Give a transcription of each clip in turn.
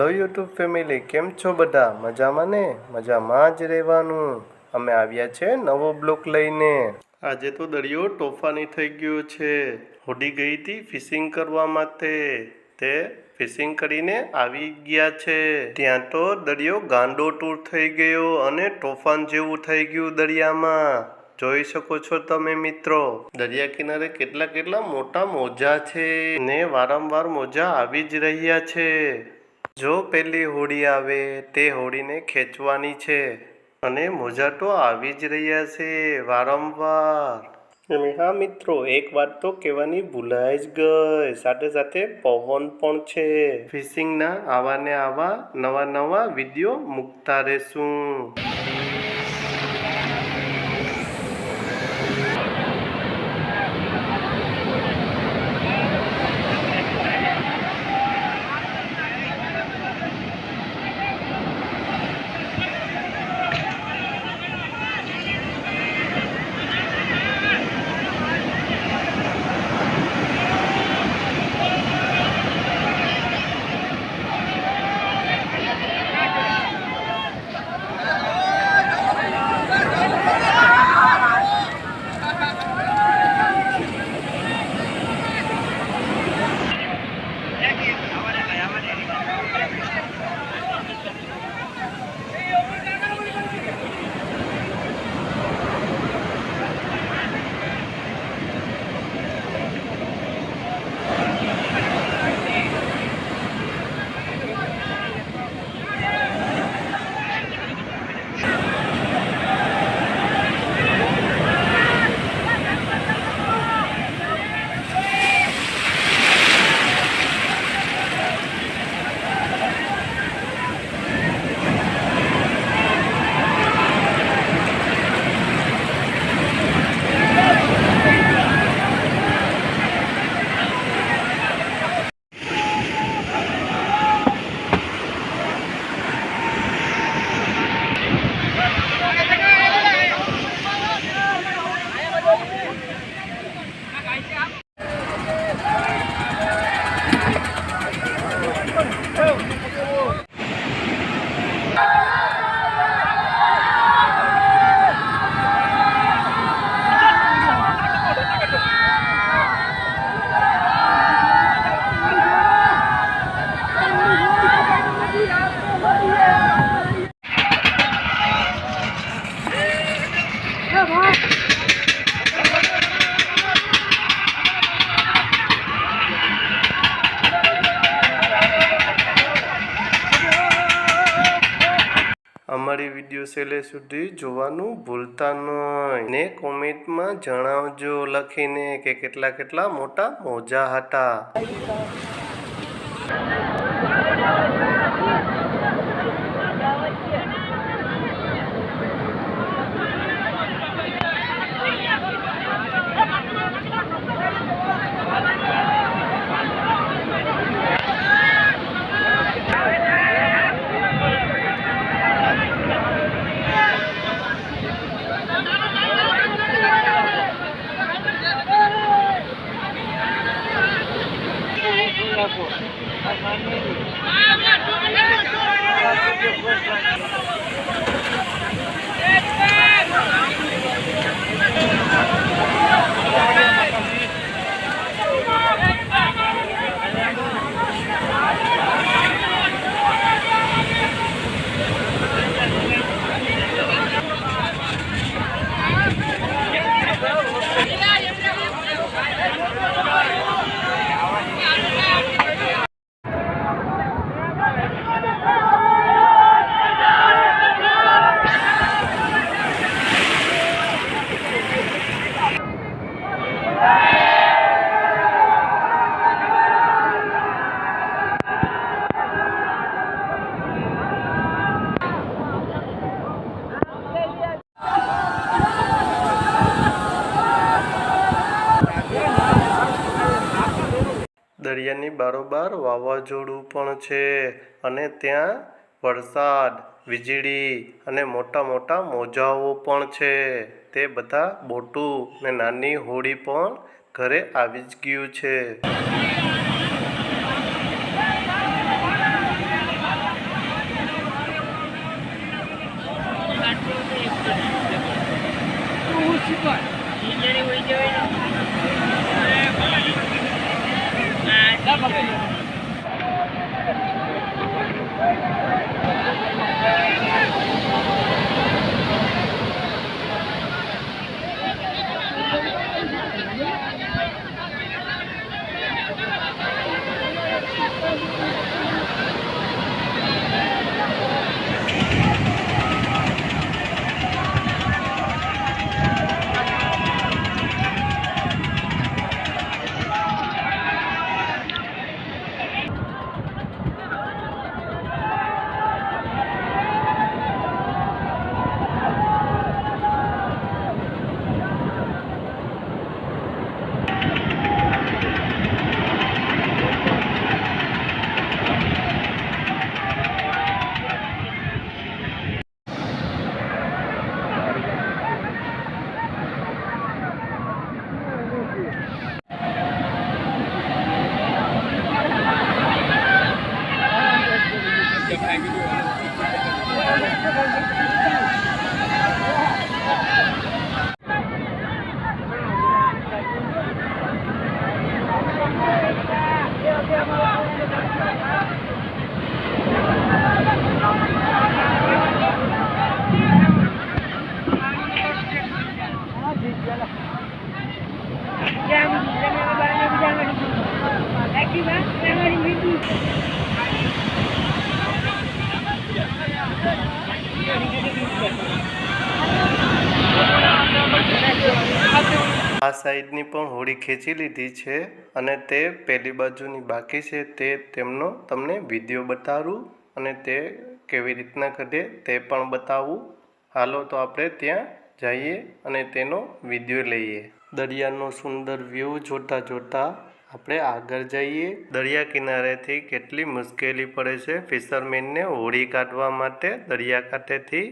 Hello YouTube family કેમ છો બધા? મજામાં ને? મજામાં જ રહેવાનું. અમે આવ્યા છે નવો બ્લોક લઈને. આજે તો દરિયો તોફાની થઈ ગયો છે. હોડી ગઈ હતી ફિશિંગ કરવા માટે. તે ફિશિંગ કરીને આવી ગયા છે. ત્યાં તો દરિયો ગાંડો ટૂર થઈ ગયો અને તોફાન જેવું થઈ ગયું દરિયામાં. જોઈ શકો છો તમે મિત્રો, દરિયા કિનારે કેટલા કેટલા મોટા મોજા છે ને વારંવાર મોજા આવી જ રહ્યા છે. જો પેલી હોડી આવે તે હોડીને ખેંચવાની છે અને મોજા તો આવી જ રહ્યા છે વારંવાર. અને હા મિત્રો એક વાત તો કહેવાની ભૂલાઈ જ ગઈ. સાથે સાથે પવન પણ છે. ફિશિંગના આવા ને આવા નવા નવા વીડિયો મૂકતા રહેશું. છેલ્લે સુધી જોવાનું ભૂલતા નહીં. ને કોમેન્ટમાં જણાવજો લખીને કે કેટલા કેટલા મોટા મોજા હતા. દરિયાની બારોબાર વાવાઝોડું પણ છે અને ત્યાં વરસાદ, વીજળી અને મોટા મોટા મોજાઓ પણ છે તે બધા બોટું ને નાની હોડી પણ ઘરે આવી જ ગયું છે Спасибо. И не. Dá pra ver. સાઈડની પણ હોડી ખેંચી લીધી છે અને તે પેલી બાજુની બાકી છે તે તેમનો તમને વીડિયો બતાવું અને તે કેવી રીતના કાઢે તે પણ બતાવું. હાલો તો આપણે ત્યાં જઈએ અને તેનો વીડિયો લઈએ. દરિયાનો સુંદર વ્યૂ જોતા જોતા આપણે આગળ જઈએ. દરિયા કિનારેથી કેટલી મુશ્કેલી પડે છે ફિશરમેનને હોડી કાઢવા માટે દરિયાકાંઠેથી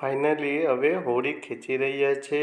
ફાઇનલી હવે હોડી ખેંચી રહ્યા છે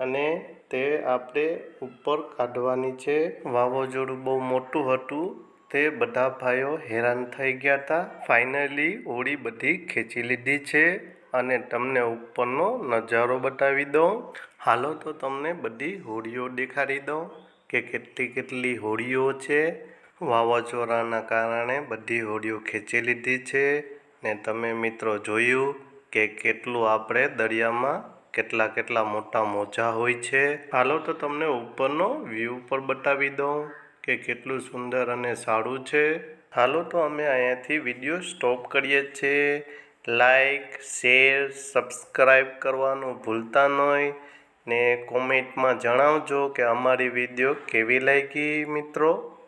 અને તે આપણે ઉપર કાઢવાની છે. વાવાઝોડું બહુ મોટું હતું. તે બધા ભાઈઓ હેરાન થઈ ગયા હતા ફાઇનલી હોડી બધી ખેંચી લીધી છે અને તમને ઉપરનો નજારો બતાવી દઉં. હાલો તો તમને બધી હોડીઓ દેખાડી દઉં કે કેટલી કેટલી હોડીઓ છે. વાવાઝોડાના કારણે બધી હોડીઓ ખેંચી લીધી છે. ને તમે મિત્રો જોયું કે કેટલું આપણે દરિયામાં કેટલા કેટલા મોટા મોજા હોય છે? હાલો તો તમને ઉપરનો વ્યૂ પણ બતાવી દઉં કે કેટલું સુંદર અને સારું છે. હાલો તો અમે અહીંયાથી વીડિયો સ્ટોપ કરીએ છીએ. લાઈક શેર સબસ્ક્રાઈબ કરવાનું ભૂલતા નહીં ને કોમેન્ટમાં જણાવજો કે અમારી વીડિયો કેવી લાગી મિત્રો?